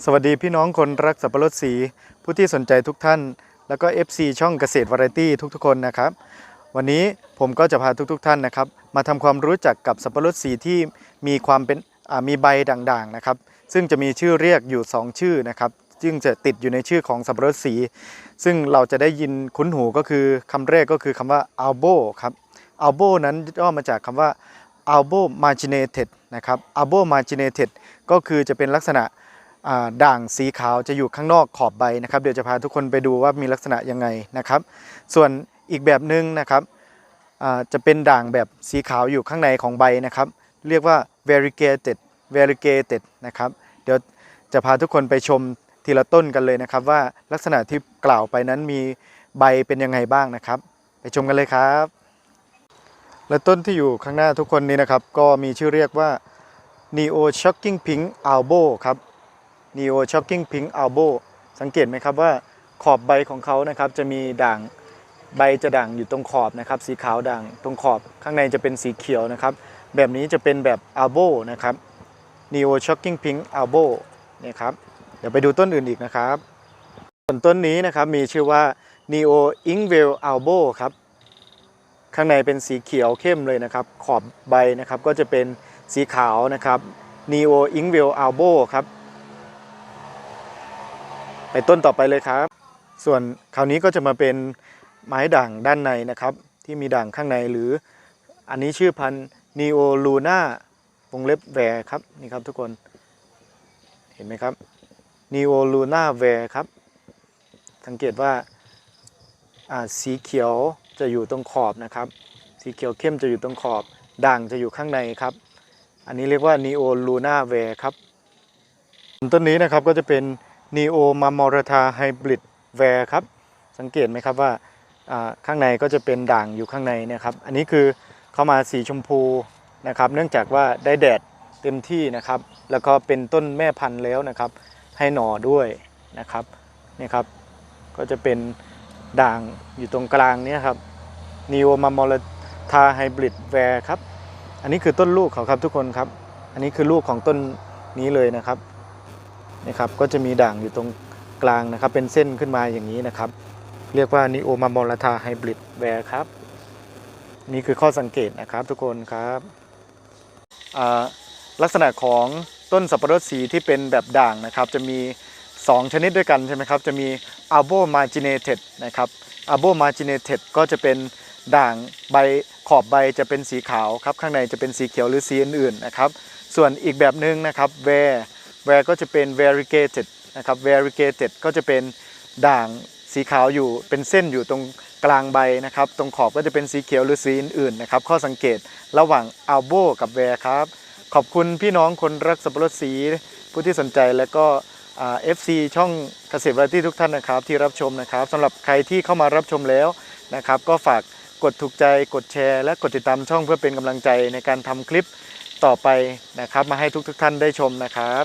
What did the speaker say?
สวัสดีพี่น้องคนรักสับปะรดสี ผู้ที่สนใจทุกท่าน แล้วก็ FC ช่องเกษตรวาไรตี้ทุกๆ คนนะครับ วันนี้ผมก็จะพาทุกๆท่านนะครับ มาทำความรู้จักกับสับปะรดสีที่มีความเป็นมีใบด่างๆนะครับ ซึ่งจะมีชื่อเรียกอยู่ 2 ชื่อนะครับซึ่งจะติดอยู่ในชื่อของสับปะรดสี ซึ่งเราจะได้ยินคุ้นหูก็คือคำแรกก็คือคำว่า albo ครับ albo นั้นย่อมาจากคำว่า albo marginated นะครับ albo marginated ก็คือจะเป็นลักษณะ ด่างสีขาวจะอยู่ข้างนอกขอบใบนะครับ เดี๋ยวจะพาทุกคนไปดูว่ามีลักษณะยังไงนะครับ ส่วนอีกแบบหนึ่งนะครับจะเป็นด่างแบบสีขาวอยู่ข้างในของใบนะครับ เรียกว่า variegated variegated นะครับ เดี๋ยวจะพาทุกคนไปชมทีละต้นกันเลยนะครับว่าลักษณะที่กล่าวไปนั้นมีใบเป็นยังไงบ้างนะครับ ไปชมกันเลยครับ และต้นที่อยู่ข้างหน้าทุกคนนี้นะครับ ก็มีชื่อเรียกว่า neo shocking pink albo ครับ neo shocking pink albo สังเกตไหมครับว่าขอบใบของเขานะครับจะมีด่างใบจะด่างอยู่ตรงขอบนะครับสีขาวด่างตรงขอบข้างในจะเป็นสีเขียวนะครับแบบนี้จะเป็นแบบ albo นะครับ neo shocking pink albo เนี่ครับเดี๋ยวไปดูต้นอื่นอีกนะครับส่วนต้นนี้นะครับมีชื่อว่า neo inkvale albo ครับข้างในเป็นสีเขียวเข้มเลยนะครับ ขอบใบนะครับก็จะเป็นสีขาวนะครับ neo inkvale albo ครับ ไปต้นต่อไปเลยครับ ส่วนคราวนี้ก็จะมาเป็นไม้ด่างด้านในนะครับ ที่มีด่างข้างในหรือ อันนี้ชื่อพันธุ์ neo luna วงเล็บแวร์ครับนี่ครับทุกคนเห็นไหมครับ neo luna แวร์ครับ สังเกตว่าสีเขียวจะอยู่ตรงขอบนะครับ สีเขียวเข้มจะอยู่ตรงขอบ ด่างจะอยู่ข้างในครับ อันนี้เรียกว่า neo luna แวร์ครับ ต้นนี้นะครับก็จะเป็น neo m a m o r a t a hybrid w a r ครับ สังเกตไหมครับว่าข้างในก็จะเป็นด่างอยู่ข้างในนะครับ อันนี้คือเข้ามาสีชมพูนะครับ เนื่องจากว่าได้แดดเต็มที่นะครับ แล้วก็เป็นต้นแม่พันธุ์แล้วนะครับ ให้หน่อด้วยนะครับนี่ครับ ก็จะเป็นด่างอยู่ตรงกลางเนี่ยครับ neo m a m o r a t a hybrid w a r ครับ อันนี้คือต้นลูกเขาครับทุกคนครับ อันนี้คือลูกของต้นนี้เลยนะครับ นะครับก็จะมีด่างอยู่ตรงกลางนะครับ เป็นเส้นขึ้นมาอย่างนี้นะครับ เรียกว่านิโอมามอลทาไฮบริดแวร์ครับ นี่คือข้อสังเกตนะครับทุกคนครับลักษณะของต้นสับปะรดสีที่เป็นแบบด่างนะครับ จะมี 2 ชนิดด้วยกันใช่ไหมครับ จะมี albo marginated นะครับ albo marginated ก็จะเป็นด่างใบขอบใบจะเป็นสีขาวครับ ข้างในจะเป็นสีเขียวหรือสีอื่นๆนะครับ ส่วนอีกแบบหนึ่งนะครับ where where ก็จะเป็น variegated นะครับ variegated ก็จะเป็นด่างสีขาวอยู่เป็นเส้นอยู่ตรงกลางใบนะครับ ตรงขอบก็จะเป็นสีเขียวหรือสีอื่นๆนะครับ ข้อสังเกตระหว่าง albo กับ where ครับ ขอบคุณพี่น้องคนรักสับปะรดสี ผู้ที่สนใจและก็เอ่า FC ช่องเกษตรวาไรตี้ทุกท่านนะครับ ที่รับชมนะครับสำหรับใครที่เข้ามารับชมแล้วนะครับ ก็ฝากกดถูกใจกดแชร์ และกดติดตามช่องเพื่อเป็นกำลังใจในการทำคลิปต่อไปนะครับ มาให้ทุกๆท่านได้ชมนะครับ